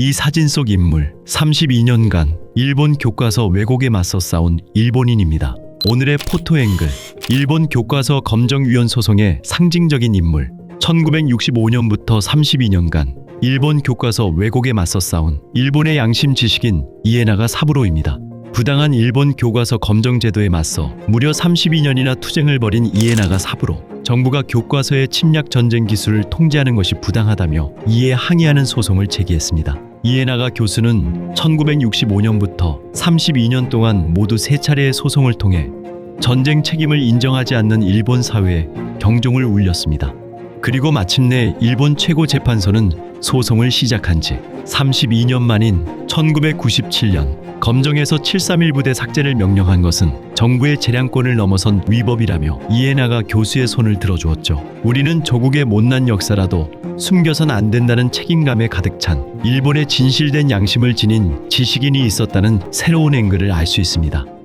이 사진 속 인물 32년간 일본 교과서 왜곡에 맞서 싸운 일본인입니다. 오늘의 포토앵글 일본 교과서 검정위원 소송의 상징적인 인물 1965년부터 32년간 일본 교과서 왜곡에 맞서 싸운 일본의 양심 지식인 이에나가 사부로입니다. 부당한 일본 교과서 검정 제도에 맞서 무려 32년이나 투쟁을 벌인 이에나가 사부로 정부가 교과서의 침략 전쟁 기술을 통제하는 것이 부당하다며 이에 항의하는 소송을 제기했습니다. 이에나가 교수는 1965년부터 32년 동안 모두 세 차례의 소송을 통해 전쟁 책임을 인정하지 않는 일본 사회에 경종을 울렸습니다. 그리고 마침내 일본 최고 재판소는 소송을 시작한 지 32년 만인 1997년 검정에서 731 부대 삭제를 명령한 것은 정부의 재량권을 넘어선 위법이라며 이에나가 교수의 손을 들어주었죠. 우리는 조국의 못난 역사라도 숨겨선 안 된다는 책임감에 가득 찬 일본의 진실된 양심을 지닌 지식인이 있었다는 새로운 앵글을 알 수 있습니다.